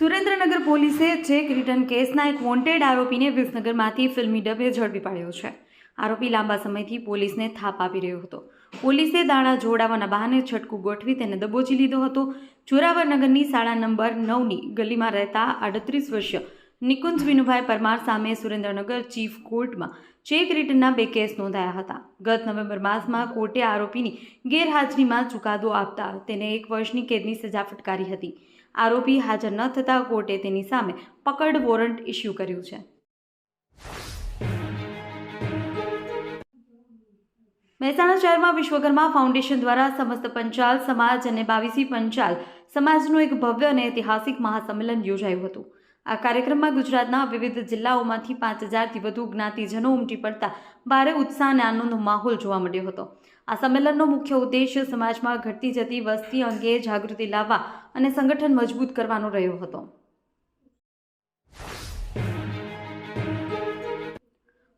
સુરેન્દ્રનગર પોલીસે cheque return કેસના એક વોન્ટેડ આરોપીને વિસનગરમાંથી ફિલ્મી ડબે ઝડપી પાડ્યો છે. આરોપી લાંબા સમયથી પોલીસને થાપ આપી રહ્યો હતો. પોલીસે દાણા જોડાવાના બહાને છટકું ગોઠવી તેને દબોચી લીધો હતો. જોરાવરનગરની શાળા નંબર નવની ગલીમાં રહેતા આડત્રીસ વર્ષીય નિકુંજ વિનુભાઈ પરમાર સામે સુરેન્દ્રનગર ચીફ કોર્ટમાં ચેક રિટર્નના બે કેસ નોંધાયા હતા. ગત નવેમ્બર માસમાં કોર્ટે આરોપીની ગેરહાજરીમાં ચુકાદો આપતા તેને એક વર્ષની કેદની સજા ફટકારી હતી. આરોપી હાજર ન થતાં કોર્ટે તેની સામે પકડ વોરંટ ઇસ્યુ કર્યું છે. મહેસાણા શહેરમાં વિશ્વકર્મા ફાઉન્ડેશન દ્વારા સમસ્ત પંચાલ સમાજ અને બાવીસી પંચાલ સમાજનું એક ભવ્ય અને ઐતિહાસિક મહાસંમેલન યોજાયું હતું. આ કાર્યક્રમમાં ગુજરાતના વિવિધ જિલ્લાઓમાંથી પાંચ હજારથી વધુ જ્ઞાતિજનો ઉમટી પડતા ભારે ઉત્સાહ અને આનંદનો માહોલ જોવા મળ્યો હતો. આ સંમેલનનો મુખ્ય ઉદ્દેશ સમાજમાં ઘટતી જતી વસ્તી અંગે જાગૃતિ લાવવા અને સંગઠન મજબૂત કરવાનો રહ્યો હતો.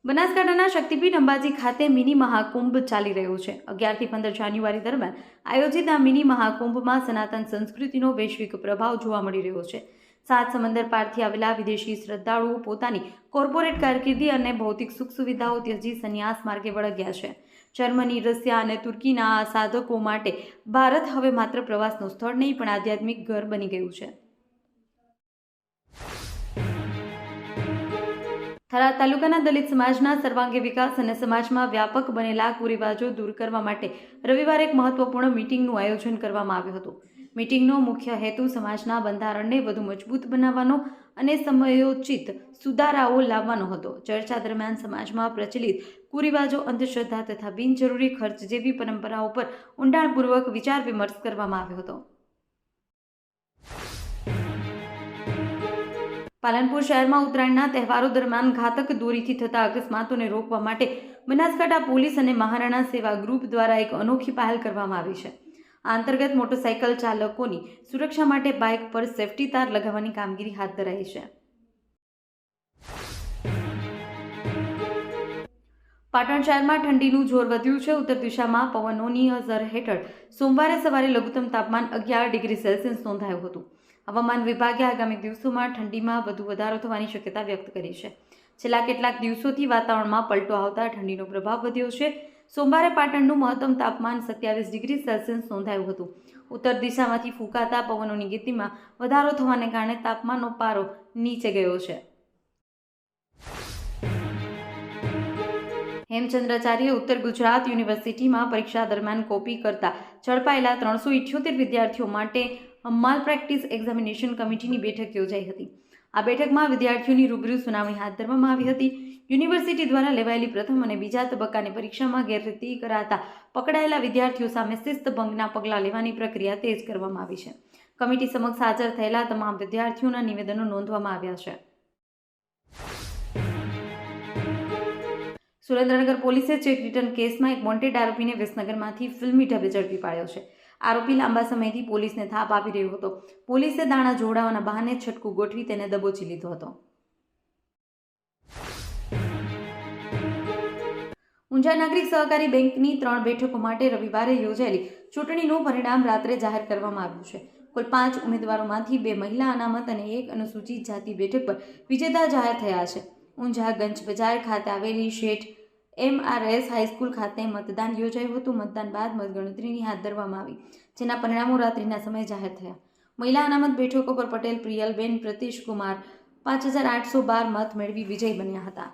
બનાસકાંઠાના શક્તિપીઠ અંબાજી ખાતે મિની મહાકુંભ ચાલી રહ્યો છે. અગિયારથી પંદર જાન્યુઆરી દરમિયાન આયોજિત આ મિની મહાકુંભમાં સનાતન સંસ્કૃતિનો વૈશ્વિક પ્રભાવ જોવા મળી રહ્યો છે. સાત સમંદર પારથી આવેલા વિદેશી શ્રદ્ધાળુઓ પોતાની કોર્પોરેટ કારકિર્દી અને ભૌતિક સુખ સુવિધાઓ ત્યજી સંન્યાસ માર્ગે વળગ્યા છે. જર્મની, રશિયા અને તુર્કીના સાધકો માટે ભારત હવે માત્ર પ્રવાસનું સ્થળ નહીં, પણ આધ્યાત્મિક ઘર બની ગયું છે. થરાદ તાલુકાના દલિત સમાજના સર્વાંગી વિકાસ અને સમાજમાં વ્યાપક બનેલા કુરિવાજો દૂર કરવા માટે રવિવારે એક મહત્વપૂર્ણ મીટિંગનું આયોજન કરવામાં આવ્યું હતું. મીટિંગનો મુખ્ય હેતુ સમાજના બંધારણને વધુ મજબૂત બનાવવાનો અને સમયોચિત સુધારાઓ લાવવાનો હતો. ચર્ચા દરમિયાન સમાજમાં પ્રચલિત કુરિવાજો, અંધશ્રદ્ધા તથા બિનજરૂરી ખર્ચ જેવી પરંપરાઓ પર ઊંડાણપૂર્વક વિચાર વિમર્શ કરવામાં આવ્યો હતો. પાલનપુર શહેરમાં ઉત્તરાયણના તહેવારો દરમિયાન ઘાતક દોરીથી થતા અકસ્માતોને રોકવા માટે બનાસકાંઠા પોલીસ અને મહારાણા સેવા ગ્રુપ દ્વારા એક અનોખી પહેલ કરવામાં આવી છે. આ અંતર્ગત મોટરસાયકલ ચાલકોની સુરક્ષા માટે બાઇક પર સેફટી તાર લગાવવાની કામગીરી હાથ ધરાઈ છે. પાટણ શહેરમાં ઠંડીનું જોર વધ્યું છે. ઉત્તર દિશામાં પવનોની અસર હેઠળ સોમવારે સવારે લઘુત્તમ તાપમાન અગિયાર ડિગ્રી સેલ્સિયસ નોંધાયું હતું. હવામાન વિભાગે આગામી દિવસોમાં ઠંડીમાં વધુ વધારો થવાની શક્યતા વ્યક્ત કરી છે. છેલ્લા કેટલાક દિવસોથી વાતાવરણમાં પલટો આવતા ઠંડીનો પ્રભાવ વધ્યો છે. સોમવારે પાટણનું મહત્તમ તાપમાન સત્યાવીસ ડિગ્રી સેલ્સિયસ નોંધાયું હતું. ઉત્તર દિશામાંથી ફૂંકાતા પવનોની ગતિમાં વધારો થવાને કારણે તાપમાનનો પારો નીચે ગયો છે. હેમચંદ્રાચાર્ય ઉત્તર ગુજરાત યુનિવર્સિટીમાં પરીક્ષા દરમિયાન કોપી કરતા ઝડપાયેલા ત્રણસો ઇઠ્યોતેર વિદ્યાર્થીઓ માટે માલ પ્રેક્ટિસ એક્ઝામિનેશન કમિટીની બેઠક યોજાઈ હતી. આ બેઠકમાં વિદ્યાર્થીઓની રૂબરૂ સુનાવણી હાથ ધરવામાં આવી હતી. યુનિવર્સિટી દ્વારા લેવાયેલી પ્રથમ અને બીજા તબક્કાની પરીક્ષામાં ગેરરીતિ કરાતા પકડાયેલા વિદ્યાર્થીઓ સામે શિસ્ત ભંગના પગલાં લેવાની પ્રક્રિયા તેજ કરવામાં આવી છે. કમિટી સમક્ષ હાજર થયેલા તમામ વિદ્યાર્થીઓના નિવેદનો નોંધવામાં આવ્યા છે. સુરેન્દ્રનગર પોલીસે ચેક રિટર્ન કેસમાં એક વોન્ટેડ આરોપીને વિસનગરમાંથી ફિલ્મી ઢબે ઝડપી પાડ્યો છે. આરોપી લાંબા સમયથી પોલીસને થાપ આપી રહ્યો હતો. પોલીસે દાણા જોડાવાના બહાને છટકું ગોઠવી તેને દબોચી લીધો હતો. ઊંઝા નાગરિક સહકારી બેંકની ત્રણ બેઠકો માટે રવિવારે યોજાયેલી ચૂંટણીનું પરિણામ રાત્રે જાહેર કરવામાં આવ્યું છે. કુલ પાંચ ઉમેદવારોમાંથી બે મહિલા અનામત અને એક અનુસૂચિત જાતિ બેઠક પર વિજેતા જાહેર થયા છે. ઊંઝા ગંજ બજાર ખાતે આવેલી શેઠ એમઆરએસ હાઈસ્કૂલ ખાતે મતદાન યોજાયું હતું. મતદાન બાદ મતગણતરીની હાથ ધરવામાં આવી, જેના પરિણામો રાત્રિના સમયે જાહેર થયા. મહિલા અનામત બેઠકો પર પટેલ, પ્રિયલબેન પ્રતિશ કુમાર પાંચ હજાર આઠસો બાર મત મેળવી વિજય બન્યા હતા.